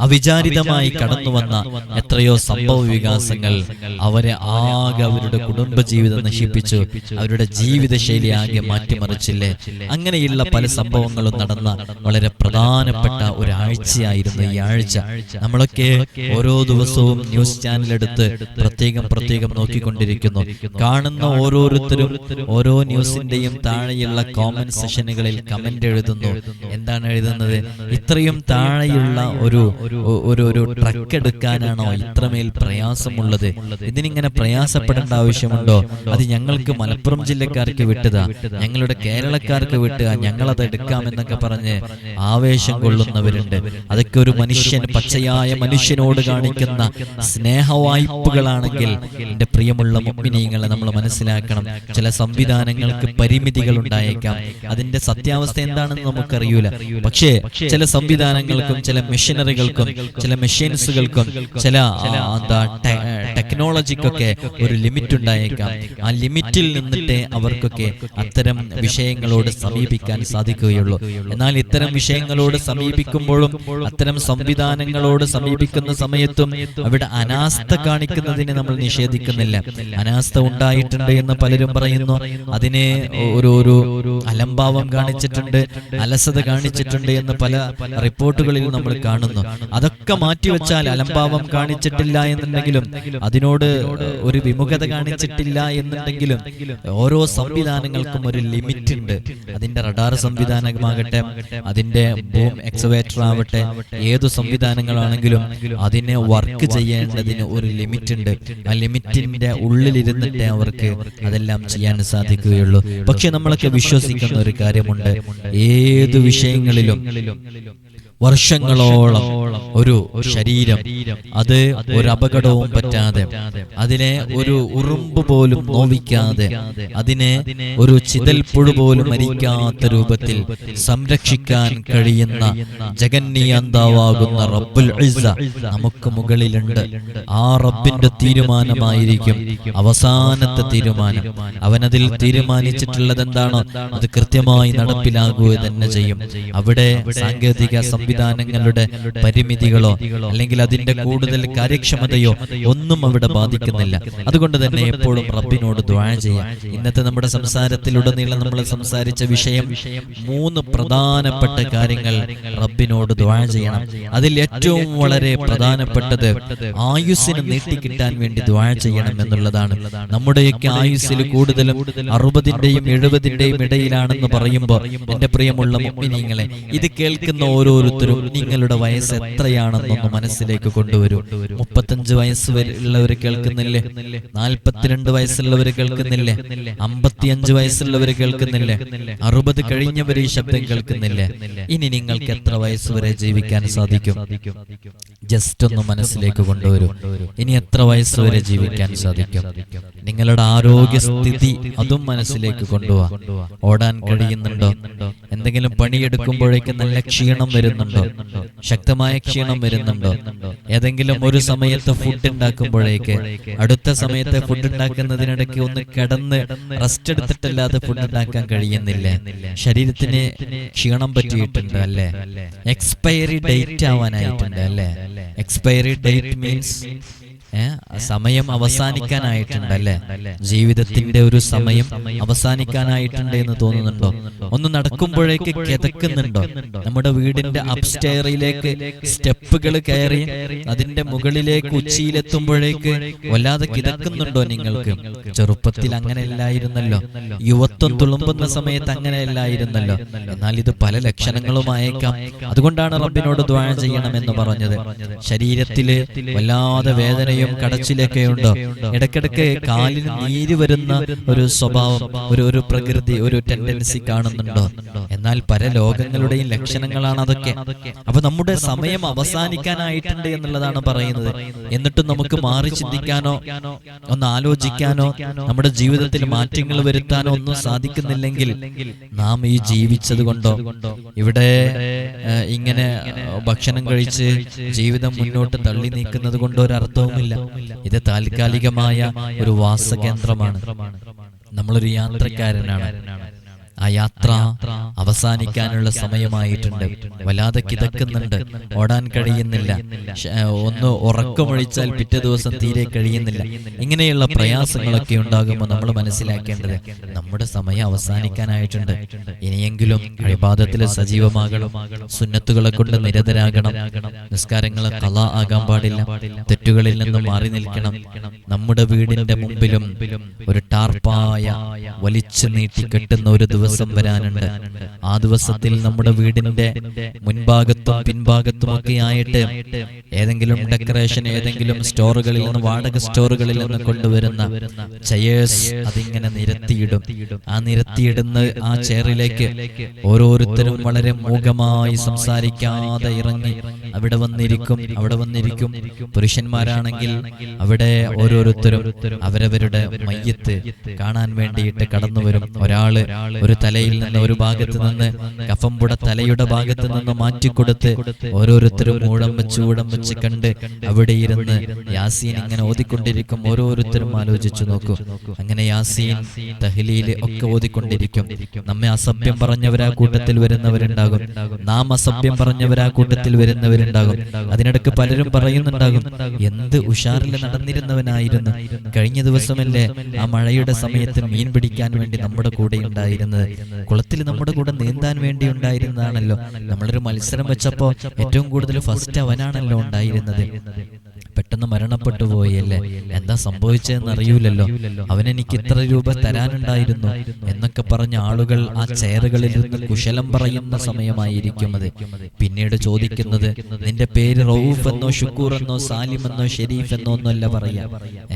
അവിചാരിതമായി കടന്നു വന്ന എത്രയോ സംഭവ വികാസങ്ങൾ അവരെ ആകെ അവരുടെ കുടുംബജീവിതം നശിപ്പിച്ചു അവരുടെ ജീവിതശൈലി ആകെ മാറ്റിമറിച്ചില്ലേ? അങ്ങനെയുള്ള പല സംഭവങ്ങളും നടന്ന വളരെ പ്രധാനപ്പെട്ട ഒരാഴ്ചയായിരുന്നു ഈ ആഴ്ച. നമ്മളൊക്കെ ഓരോ ദിവസവും ന്യൂസ് ചാനൽ എടുത്ത് പ്രത്യേകം പ്രത്യേകം നോക്കിക്കൊണ്ടിരിക്കുന്നു. കാണുന്ന ഓരോരുത്തരും ഓരോ ന്യൂസിന്റെയും താഴെയുള്ള കോമന്റ് സെഷനുകളിൽ കമന്റ് എഴുതുന്നു. എന്താണ് എഴുതുന്നത്? ഇത്രയും താഴെയുള്ള ഒരു ഒരു ഒരു ട്രക്ക് എടുക്കാനാണോ ഇത്രമേൽ പ്രയാസമുള്ളത്? ഇതിനിങ്ങനെ പ്രയാസപ്പെടേണ്ട ആവശ്യമുണ്ടോ? അത് ഞങ്ങൾക്ക് മലപ്പുറം ജില്ലക്കാർക്ക് വിട്ടതാ. ഞങ്ങളുടെ കേരളക്കാർക്ക് വിട്ടുക ഞങ്ങളത് എടുക്കാമെന്നൊക്കെ പറഞ്ഞ് ആവേശം കൊള്ളുന്നവരുണ്ട്. അതൊക്കെ ഒരു മനുഷ്യൻ പച്ചയായ മനുഷ്യനോട് കാണിക്കുന്ന സ്നേഹവായ്പകളാണെങ്കിൽ എന്റെ പ്രിയമുള്ള മുഗ്മിനീങ്ങളെ നമ്മൾ മനസ്സിലാക്കണം. ചില സംവിധാനങ്ങൾക്ക് പരിമിതികൾ ഉണ്ടായേക്കാം. അതിന്റെ സത്യാവസ്ഥ എന്താണെന്ന് നമുക്കറിയൂല. പക്ഷേ ചില സംവിധാനങ്ങൾക്കും ചില മെഷീനറികൾക്കും ചില മെഷീൻസുകൾക്കും ചില എന്താ ടെക്നോളജിക്കൊക്കെ ഒരു ലിമിറ്റ് ഉണ്ടായേക്കാം. ആ ലിമിറ്റിൽ നിന്നിട്ട് അവർക്കൊക്കെ അത്തരം വിഷയങ്ങളോട് സമീപിക്കാൻ സാധിക്കുകയുള്ളൂ. എന്നാൽ ഇത്തരം വിഷയങ്ങളോട് സമീപിക്കുമ്പോഴും അത്തരം സംവിധാനങ്ങളോട് സമീപിക്കുന്ന സമയത്തും അവിടെ അനാസ്ഥ കാണിക്കുന്നതിനെ നമ്മൾ നിഷേധിക്കുന്നില്ല. അനാസ്ഥ ഉണ്ടായിട്ടുണ്ട് എന്ന് പലരും പറയുന്നു. അതിനെ ഒരു ഒരു അലംഭാവം കാണിച്ചിട്ടുണ്ട്. അലസത കാണിച്ചിട്ടുണ്ട് എന്ന് പല റിപ്പോർട്ടുകളിൽ നമ്മൾ കാണുന്നു. അതൊക്കെ മാറ്റിവെച്ചാൽ അലംഭാവം കാണിച്ചിട്ടില്ല എന്നുണ്ടെങ്കിലും അതിനോട് ഒരു വിമുഖത കാണിച്ചിട്ടില്ല എന്നുണ്ടെങ്കിലും ഓരോ സംവിധാനങ്ങൾക്കും ഒരു ലിമിറ്റ് ഉണ്ട് അതിന്റെ റഡാർ സംവിധാനമാകട്ടെ അതിന്റെ ബൂം എക്സവേറ്റർ ആവട്ടെ ഏതു സംവിധാനങ്ങളാണെങ്കിലും അതിനെ വർക്ക് ചെയ്യേണ്ടതിന് ഒരു ലിമിറ്റ് ഉണ്ട് ആ ലിമിറ്റിന്റെ ഉള്ളിലിരുന്നിട്ടേ അവർക്ക് അതെല്ലാം ചെയ്യാൻ സാധിക്കുകയുള്ളൂ. പക്ഷെ നമ്മളൊക്കെ വിശ്വസിക്കുന്ന ഒരു കാര്യമുണ്ട്. ഏത് വിഷയങ്ങളിലും വർഷങ്ങളോളം ഒരു ശരീരം. അത് ഒരു അപകടവും പറ്റാതെ അതിനെ ഒരു ഉറുമ്പ് പോലും നോവിക്കാതെ അതിനെ ഒരു ചിതൽപ്പുഴു പോലും മരിക്കാത്ത രൂപത്തിൽ സംരക്ഷിക്കാൻ കഴിയുന്ന ജഗന്നിയന്താവാകുന്ന റബ്ബുൽ നമുക്ക് മുകളിലുണ്ട്. ആ റബ്ബിന്റെ തീരുമാനമായിരിക്കും. അവസാനത്തെ തീരുമാനം. അവനതിൽ തീരുമാനിച്ചിട്ടുള്ളത് എന്താണോ അത് കൃത്യമായി നടപ്പിലാകുക തന്നെ ചെയ്യും. അവിടെ സാങ്കേതിക സംവിധാനങ്ങളുടെ പരിമിതികളോ അല്ലെങ്കിൽ അതിന്റെ കൂടുതൽ കാര്യക്ഷമതയോ ഒന്നും അവിടെ ബാധിക്കുന്നില്ല. അതുകൊണ്ട് തന്നെ എപ്പോഴും റബ്ബിനോട് ദ്വാഴ ചെയ്യാം. ഇന്നത്തെ നമ്മുടെ സംസാരത്തിലുടനീളം നമ്മൾ സംസാരിച്ച വിഷയം മൂന്ന് പ്രധാനപ്പെട്ട കാര്യങ്ങൾ റബ്ബിനോട് ദ്വാഴ ചെയ്യണം. അതിൽ ഏറ്റവും വളരെ പ്രധാനപ്പെട്ടത് ആയുസ്സിന് നീട്ടിക്കിട്ടാൻ വേണ്ടി ദ്വാഴ ചെയ്യണം എന്നുള്ളതാണ്. നമ്മുടെയൊക്കെ ആയുസ്സിൽ കൂടുതലും അറുപതിന്റെയും എഴുപതിന്റെയും ഇടയിലാണെന്ന് പറയുമ്പോൾ എന്റെ പ്രിയമുള്ള മുമ്പിനിങ്ങളെ ഇത് കേൾക്കുന്ന ഓരോരുത്തരും നിങ്ങളുടെ വയസ്സ് എത്രയാണെന്നൊന്ന് മനസ്സിലേക്ക് കൊണ്ടുവരും. മുപ്പത്തഞ്ച് വയസ്സ് ഉള്ളവർ കേൾക്കുന്നില്ലേ? നാൽപ്പത്തിരണ്ട് വയസ്സുള്ളവർ കേൾക്കുന്നില്ലേ? അമ്പത്തിയഞ്ച് വയസ്സുള്ളവർ കേൾക്കുന്നില്ലേ? അറുപത് കഴിഞ്ഞവർ ഈ ശബ്ദം കേൾക്കുന്നില്ലേ? ഇനി നിങ്ങൾക്ക് എത്ര വയസ്സ് വരെ ജീവിക്കാൻ സാധിക്കും? ജസ്റ്റ് ഒന്ന് മനസ്സിലേക്ക് കൊണ്ടുവരും. ഇനി എത്ര വയസ്സ് വരെ ജീവിക്കാൻ സാധിക്കും? നിങ്ങളുടെ ആരോഗ്യസ്ഥിതി അതും മനസ്സിലേക്ക് കൊണ്ടുപോവാ. ഓടാൻ കഴിയുന്നുണ്ടോ? എന്തെങ്കിലും പണിയെടുക്കുമ്പോഴേക്ക് നല്ല ക്ഷീണം വരുന്നുണ്ടോ? ശക്തമായ ക്ഷീണം വരുന്നുണ്ടോ. ഏതെങ്കിലും ഒരു സമയത്ത് ഫുഡ് ഉണ്ടാക്കുമ്പോഴേക്ക് അടുത്ത സമയത്ത് ഫുഡ് ഉണ്ടാക്കുന്നതിനിടയ്ക്ക് ഒന്ന് കിടന്ന് റെസ്റ്റ് എടുത്തിട്ടല്ലാതെ ഫുഡ് ഉണ്ടാക്കാൻ കഴിയുന്നില്ല. ശരീരത്തിന് ക്ഷീണം പറ്റിയിട്ടുണ്ട് അല്ലെ? എക്സ്പയറി ഡേറ്റ് ആവാനായിട്ടുണ്ട് അല്ലെ? എക്സ്പയറി ഡേറ്റ് മീൻസ് സമയം അവസാനിക്കാനായിട്ടുണ്ട് അല്ലേ ജീവിതത്തിന്റെ ഒരു സമയം അവസാനിക്കാനായിട്ടുണ്ട് എന്ന് തോന്നുന്നുണ്ടോ? ഒന്ന് നടക്കുമ്പോഴേക്ക് കിതക്കുന്നുണ്ടോ നമ്മുടെ വീടിന്റെ അപ്സ്റ്റെയറിലേക്ക് സ്റ്റെപ്പുകൾ കയറി അതിന്റെ മുകളിലേക്ക് ഉച്ചിയിലെത്തുമ്പോഴേക്ക് വല്ലാതെ കിതക്കുന്നുണ്ടോ നിങ്ങൾക്ക്? ചെറുപ്പത്തിൽ അങ്ങനെയല്ലായിരുന്നല്ലോ യുവത്വം തുളുമ്പുന്ന സമയത്ത് അങ്ങനെയല്ലായിരുന്നല്ലോ എന്നാൽ ഇത് പല ലക്ഷണങ്ങളും ലക്ഷണങ്ങളുമായേക്കാം അതുകൊണ്ടാണ് റബ്ബിനോട് ദ്വാഴ ചെയ്യണമെന്ന് പറഞ്ഞത്. ശരീരത്തിൽ വല്ലാതെ വേദനയും കടച്ചിലൊക്കെ ഉണ്ട്. ഇടയ്ക്കിടയ്ക്ക് കാലിൽ നീര് വരുന്ന ഒരു സ്വഭാവം ഒരു ഒരു പ്രകൃതി ഒരു ടെൻഡൻസി കാണുന്നുണ്ടോ. എന്നാൽ പല ലോകങ്ങളുടെയും ലക്ഷണങ്ങളാണ് അതൊക്കെ. അപ്പൊ നമ്മുടെ സമയം അവസാനിക്കാനായിട്ടുണ്ട് എന്നുള്ളതാണ് പറയുന്നത്. എന്നിട്ടും നമുക്ക് മാറി ചിന്തിക്കാനോ ഒന്ന് ആലോചിക്കാനോ നമ്മുടെ ജീവിതത്തിൽ മാറ്റങ്ങൾ വരുത്താനോ ഒന്നും സാധിക്കുന്നില്ലെങ്കിൽ നാം ഈ ജീവിച്ചത് കൊണ്ടോ ഇവിടെ ഇങ്ങനെ ഭക്ഷണം കഴിച്ച് ജീവിതം മുന്നോട്ട് തള്ളി നീക്കുന്നത് കൊണ്ടോ ഒരു അർത്ഥവുമില്ല ഇത് താൽക്കാലികമായ ഒരു വാസകേന്ദ്രമാണ്. നമ്മളൊരു യാത്രക്കാരനാണ്. ആ യാത്ര അവസാനിക്കാനുള്ള സമയമായിട്ടുണ്ട്. വല്ലാതെ കിതക്കുന്നുണ്ട്. ഓടാൻ കഴിയുന്നില്ല. ഒന്ന് ഉറക്കമൊഴിച്ചാൽ പിറ്റേ ദിവസം തീരെ കഴിയുന്നില്ല. ഇങ്ങനെയുള്ള പ്രയാസങ്ങളൊക്കെ ഉണ്ടാകുമ്പോൾ നമ്മൾ മനസ്സിലാക്കേണ്ടത് നമ്മുടെ സമയം അവസാനിക്കാനായിട്ടുണ്ട്. ഇനിയെങ്കിലും അഴിബാദത്തിൽ സജീവമാകണം. സുന്നത്തുകളെ കൊണ്ട് നിരതരാകണം. നിസ്കാരങ്ങളെ കല ആകാൻ പാടില്ല. തെറ്റുകളിൽ നിന്ന് മാറി നിൽക്കണം. നമ്മുടെ വീടിന്റെ മുമ്പിലും ഒരു ടാർപ്പായ വലിച്ചു നീട്ടി കെട്ടുന്ന ഒരു ദിവസം വരാനുണ്ട്. ആ ദിവസത്തിൽ നമ്മുടെ വീടിന്റെ മുൻഭാഗത്തും പിൻഭാഗത്തും ഒക്കെ ആയിട്ട് ഏതെങ്കിലും ഡെക്കറേഷൻ ഏതെങ്കിലും സ്റ്റോറുകളിൽ നിന്ന് വാടക സ്റ്റോറുകളിൽ നിന്ന് കൊണ്ടുവരുന്ന ചെയേഴ്സ് അതിങ്ങനെ നിരത്തിയിടും. ആ നിരത്തിയിടുന്ന ആ ചെയറിലേക്ക് ഓരോരുത്തരും വളരെ മൂകമായി സംസാരിക്കാതെ ഇറങ്ങി അവിടെ വന്നിരിക്കും അവിടെ വന്നിരിക്കും. പുരുഷന്മാരാണെങ്കിൽ അവിടെ ഓരോരുത്തരും അവരവരുടെ മയ്യത്ത് കാണാൻ വേണ്ടിയിട്ട് കടന്നു വരും ഒരാൾ ഒരു തലയിൽ നിന്ന് ഒരു ഭാഗത്ത് നിന്ന് കഫംപുട തലയുടെ ഭാഗത്ത് നിന്ന് മാറ്റിക്കൊടുത്ത് ഓരോരുത്തരും ഊഴം വെച്ച് ഊഴം വെച്ച് കണ്ട് അവിടെ ഇരുന്ന് യാസീൻ ഇങ്ങനെ ഓതിക്കൊണ്ടിരിക്കും. ഓരോരുത്തരും ആലോചിച്ചു നോക്കൂ. അങ്ങനെ യാസീൻ തഹ്ലീൽ ഒക്കെ ഓതിക്കൊണ്ടിരിക്കും. നമ്മെ അസഭ്യം പറഞ്ഞവരാ കൂട്ടത്തിൽ വരുന്നവരുണ്ടാകും. നാം അസഭ്യം പറഞ്ഞവരാ കൂട്ടത്തിൽ വരുന്നവരുണ്ടാകും. അതിനിടക്ക് പലരും പറയുന്നുണ്ടാകും എന്ത് ഉഷാറിൽ നടന്നിരുന്നവനായിരുന്നു. കഴിഞ്ഞ ദിവസമല്ലേ ആ മഴയുടെ സമയത്ത് മീൻ പിടിക്കാൻ വേണ്ടി നമ്മുടെ കൂടെ ഉണ്ടായിരുന്നത്? കുളത്തിൽ നമ്മുടെ കൂടെ നീന്താൻ വേണ്ടി ഉണ്ടായിരുന്നതാണല്ലോ. നമ്മളൊരു മത്സരം വെച്ചപ്പോ ഏറ്റവും കൂടുതൽ ഫസ്റ്റ് അവനാണല്ലോ ഉണ്ടായിരുന്നത്. പെട്ടെന്ന് മരണപ്പെട്ടു പോയല്ലേ? എന്താ സംഭവിച്ചതെന്ന് അറിയൂലല്ലോ അവൻ എനിക്ക് ഇത്ര രൂപ തരാനുണ്ടായിരുന്നു എന്നൊക്കെ പറഞ്ഞ ആളുകൾ ആ ചെയറുകളിൽ നിന്ന് കുശലം പറയുന്ന സമയമായിരിക്കും അത്. പിന്നീട് ചോദിക്കുന്നത് നിന്റെ പേര് റൌഫ് എന്നോ ഷുക്കൂർ എന്നോ സാലിം എന്നോ ഷെരീഫ് എന്നോ ഒന്നല്ല പറയാ?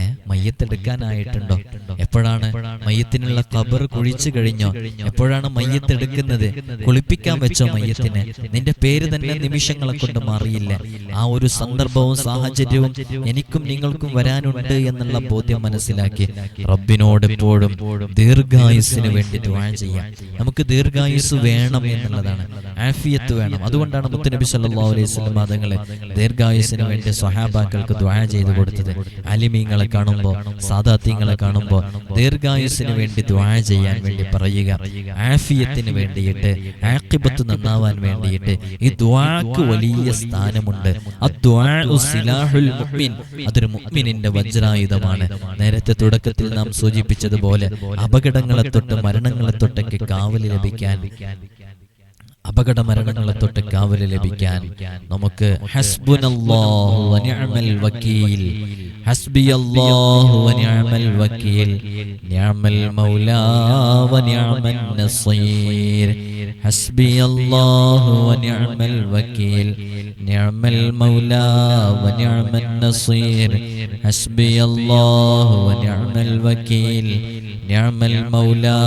ഏ മയ്യത്തെടുക്കാനായിട്ടുണ്ടോ? എപ്പോഴാണ്? മയ്യത്തിനുള്ള കബർ കുഴിച്ചു കഴിഞ്ഞോ? എപ്പോഴാണ് മയ്യത്തെടുക്കുന്നത്? കുളിപ്പിക്കാൻ വെച്ചോ മയ്യത്തിന്? നിന്റെ പേര് തന്നെ നിമിഷങ്ങളെ കൊണ്ട് മാറിയില്ല? ആ ഒരു സന്ദർഭവും സാഹചര്യവും എനിക്കും നിങ്ങൾക്കും വരാനുണ്ട് എന്നുള്ള ബോധ്യം മനസ്സിലാക്കി റബ്ബിനോട് എപ്പോഴും ദീർഘായുസിന് വേണ്ടി ചെയ്യാം. നമുക്ക് ദീർഘായുസ് വേണം എന്നുള്ളതാണ്. ആഫിയത്ത് വേണം. അതുകൊണ്ടാണ് മുത്തനബി സല്ലാ അലൈഹി വസല്ലം അതുങ്ങളെ ദീർഘായുസിന് വേണ്ടി സ്വഹാബാക്കൾക്ക് ദ്വാഴ ചെയ്തു കൊടുത്തത്. അലിമീങ്ങളെ കാണുമ്പോൾ സാദാത്യങ്ങളെ കാണുമ്പോൾ ദീർഘായുസിന് വേണ്ടി ദ്വാഴ ചെയ്യാൻ വേണ്ടി പറയുക. ആഫിയത്തിന് വേണ്ടിയിട്ട് ആഖിബത്ത് നന്നാവാൻ വേണ്ടിയിട്ട് ഈ ദ്വാക്ക് വലിയ സ്ഥാനമുണ്ട്. മുഅ്മിൻ. അതൊരു മുഅ്മിനിന്റെ വജ്രായുധമാണ്. നേരത്തെ തുടക്കത്തിൽ നാം സൂചിപ്പിച്ചതുപോലെ അപകടങ്ങളെ തൊട്ട് മരണങ്ങളെ തൊട്ടൊക്കെ കാവൽ ലഭിക്കാൻ അപകട മരണങ്ങളെ തൊട്ട് കാവൽ ലഭിക്കാൻ നമുക്ക് ഹസ്ബുനല്ലാഹു വനിഅമൽ വക്കീൽ ഹസ്ബിയല്ലാഹു വനിഅമൽ വക്കീൽ നിഅമൽ മൗലാ വനിഅമൻ നസീർ ഹസ്ബിയല്ലാഹു വനിഅമൽ വക്കീൽ നിഅമൽ മൗലാ വനിഅമൻ നസീർ ഹസ്ബിയല്ലാഹു വനിഅമൽ വക്കീൽ നിഅമൽ മൗലാ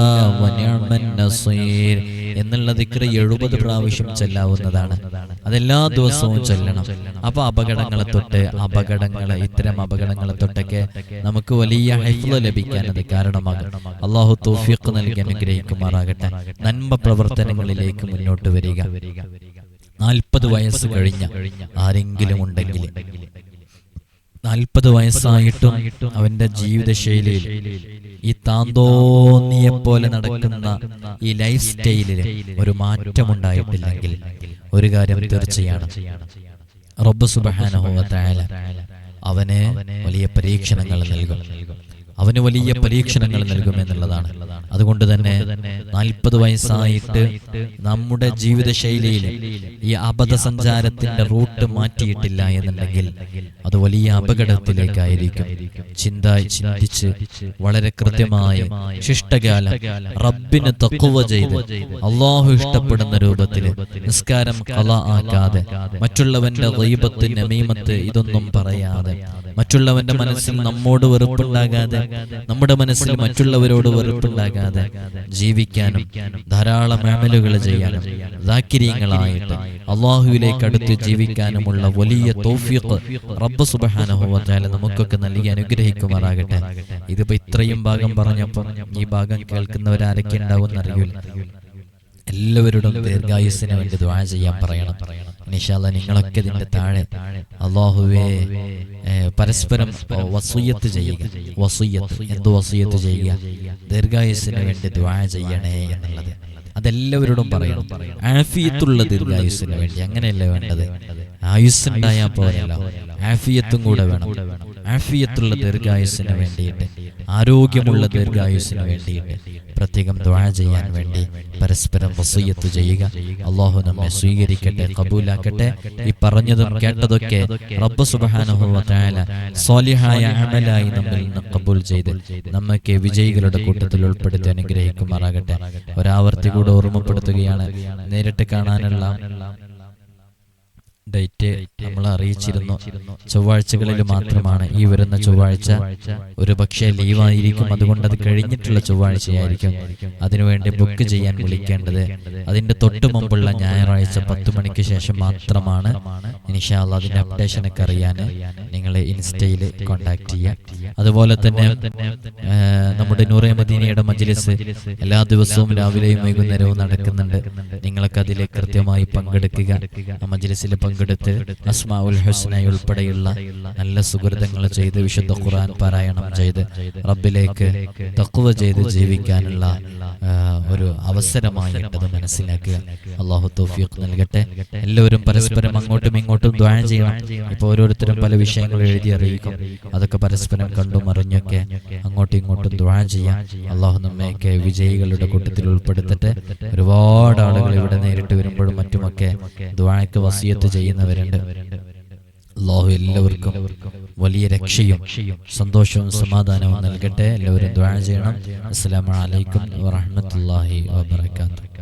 വനിഅമൻ നസീർ എന്നുള്ള ദിക്ര എഴുപത് പ്രാവശ്യം ചെല്ലാവുന്നതാണ്. അതെല്ലാ ദിവസവും ചൊല്ലണം. അപ്പൊ അപകടങ്ങളെ തൊട്ട് അപകടങ്ങളെ ഇത്തരം അപകടങ്ങളെ തൊട്ടൊക്കെ നമുക്ക് വലിയ ഹൈഫ്ല ലഭിക്കാൻ അത് കാരണമാകും. അള്ളാഹു തോഫിക്ക് നൽകി അനുഗ്രഹിക്കുമാറാകട്ടെ. നന്മ പ്രവർത്തനങ്ങളിലേക്ക് മുന്നോട്ട് വരിക. നാൽപ്പത് വയസ്സ് കഴിഞ്ഞ ആരെങ്കിലും ഉണ്ടെങ്കിൽ നാൽപ്പത് വയസ്സായിട്ടും അവന്റെ ജീവിതശൈലിയിൽ ഈ താന്തോന്നിയെ പോലെ നടക്കുന്ന ഈ ലൈഫ് സ്റ്റൈലിൽ ഒരു മാറ്റമുണ്ടായിട്ടില്ലെങ്കിൽ ഒരു കാര്യം തീർച്ചയാണ്. റബ്ബ് സുബഹാനഹുവത്തായാല അവന് വലിയ പരീക്ഷണങ്ങൾ നൽകും. അവന് വലിയ പരീക്ഷണങ്ങൾ നൽകുമെന്നുള്ളതാണ് അതുകൊണ്ട് തന്നെ നാൽപ്പത് വയസ്സായിട്ട് നമ്മുടെ ജീവിതശൈലിയിൽ ഈ അബദ്ധസഞ്ചാരത്തിന്റെ റൂട്ട് മാറ്റിയിട്ടില്ല എന്നുണ്ടെങ്കിൽ അത് വലിയ അപകടത്തിലേക്കായിരിക്കും. ചിന്ത ചിന്തിച്ച് വളരെ കൃത്യമായ ശിഷ്ടകാലം റബ്ബിനെ തക്കുവ ചെയ്ത് അള്ളാഹു ഇഷ്ടപ്പെടുന്ന രൂപത്തിൽ നിസ്കാരം കല ആക്കാതെ മറ്റുള്ളവന്റെ ദൈവത്ത് നമീമത്ത് ഇതൊന്നും പറയാതെ മറ്റുള്ളവന്റെ മനസ്സിൽ നമ്മോട് വെറുപ്പുണ്ടാകാതെ നമ്മുടെ മനസ്സിൽ മറ്റുള്ളവരോട് വെറുപ്പുണ്ടാകാതെ ജീവിക്കാനും ധാരാളം അമലുകൾ ചെയ്യാനും ദാക്കിര്യങ്ങളായിട്ട് അള്ളാഹുവിലേക്ക് അടുത്ത് ജീവിക്കാനുമുള്ള വലിയ തോഫിയത്ത് റബ്ബ് സുബഹാനഹുവല നമുക്കൊക്കെ നൽകി അനുഗ്രഹിക്കുമാറാകട്ടെ. ഇതിപ്പോ ഇത്രയും ഭാഗം പറഞ്ഞപ്പോൾ ഈ ഭാഗം കേൾക്കുന്നവരാരൊക്കെ ഉണ്ടാവും അറിയില്ല എല്ലാവരോടും ദീർഘായുസിനെ വേണ്ടി ദ്വാ ചെയ്യാൻ പറയണം. നിഷാല നിങ്ങളൊക്കെ ഇതിന്റെ താഴെ അള്ളാഹുവേ പരസ്പരം വസൂയത്ത് ചെയ്യുക. വസൂയത്ത് എന്ത് വസൂയത്ത് ചെയ്യുക. ദീർഘായുസിനെ വേണ്ടി ദ്വാ ചെയ്യണേ എന്നുള്ളത്. അതെല്ലാവരോടും പറയണം. ആഫിയത്തുള്ള ദീർഘായുസിന് വേണ്ടി. അങ്ങനെയല്ലേ വേണ്ടത്? ആയുസ് ഉണ്ടായാൽ പോരല്ലോ. ആഫിയത്തും കൂടെ വേണം. ആഫിയത്തുള്ള ദീർഘായുസിന് വേണ്ടിയിട്ട് ആരോഗ്യമുള്ള ദീർഘായുസിന് വേണ്ടിയിട്ട് പ്രത്യേകം ദ്വാര ചെയ്യാൻ വേണ്ടി പരസ്പരം വസയ്യത്ത് ചെയ്യുക. അള്ളാഹു നമ്മെ സ്വീകരിക്കട്ടെ കബൂലാക്കട്ടെ. ഈ പറഞ്ഞതും കേട്ടതൊക്കെ റബ്ബ് തആല സ്വാലിഹായ അമലായി നമ്മിൽ നിന്ന് കബൂൽ ചെയ്ത് നമ്മക്ക് വിജയികളുടെ കൂട്ടത്തിൽ ഉൾപ്പെടുത്തി അനുഗ്രഹിക്കുമാറാകട്ടെ. ഒരാവർത്തി കൂടെ ഓർമ്മപ്പെടുത്തുകയാണ്. നേരിട്ട് കാണാനുള്ള ഡേറ്റ് നമ്മൾ അറിയിച്ചിരുന്നു. ചൊവ്വാഴ്ചകളിൽ മാത്രമാണ് ഈ വരുന്ന ചൊവ്വാഴ്ച. ഒരു പക്ഷേ ലീവായിരിക്കും. അതുകൊണ്ട് അത് കഴിഞ്ഞിട്ടുള്ള ചൊവ്വാഴ്ചയായിരിക്കും. അതിനുവേണ്ടി ബുക്ക് ചെയ്യാൻ വിളിക്കേണ്ടത് അതിന്റെ തൊട്ടു മുമ്പുള്ള ഞായറാഴ്ച പത്ത് മണിക്ക് ശേഷം മാത്രമാണ് ഇനിഷാല്ല അതിന്റെ അപ്ഡേഷനൊക്കെ അറിയാൻ നിങ്ങൾ ഇൻസ്റ്റയിൽ കോണ്ടാക്ട് ചെയ്യുക അതുപോലെ തന്നെ നമ്മുടെ നൂറേ മദീനയുടെ മജ്ലിസ് എല്ലാ ദിവസവും രാവിലെയും വൈകുന്നേരവും നടക്കുന്നുണ്ട്. നിങ്ങളൊക്കെ അതിൽ കൃത്യമായി പങ്കെടുക്കുക. ആ മജ്ലിസിൽ പങ്കെടുത്ത് അസ്മാഉൽ ഹുസ്ന ഉൾപ്പെടെയുള്ള നല്ല സുഹൃതങ്ങൾ ചെയ്ത് വിശുദ്ധ ഖുർആൻ പാരായണം ചെയ്ത് റബ്ബിലേക്ക് തക്കുവ ചെയ്ത് ജീവിക്കാനുള്ള ഒരു അവസരമായിട്ടത് മനസ്സിലാക്കുക. അള്ളാഹു തൗഫീഖ് നൽകട്ടെ. എല്ലാവരും പരസ്പരം അങ്ങോട്ടും ഇങ്ങോട്ടും ദ്വാരം ചെയ്യണം. ഇപ്പൊ ഓരോരുത്തരും പല വിഷയങ്ങൾ എഴുതി അറിയിക്കും. അതൊക്കെ പരസ്പരം കണ്ടും അറിഞ്ഞൊക്കെ അങ്ങോട്ടും ഇങ്ങോട്ടും ദ്വാരം ചെയ്യാം. അള്ളാഹു നമ്മയൊക്കെ വിജയികളുടെ കൂട്ടത്തിൽ ഉൾപ്പെടുത്തിട്ട് ഒരുപാട് ആളുകൾ ഇവിടെ നേരിട്ട് വരുമ്പോഴും മറ്റുമൊക്കെ ദ്വാരക്ക് വസിയത്ത് ചെയ്യുന്നവരുണ്ട്. അള്ളാഹു എല്ലാവർക്കും വലിയ രക്ഷയും സന്തോഷവും സമാധാനവും നൽകട്ടെ. എല്ലാവരും ദ്വാര ചെയ്യണം. അസ്സലാമു അലൈക്കും വറഹ്മത്തുള്ളാഹി വബറകാതുഹു.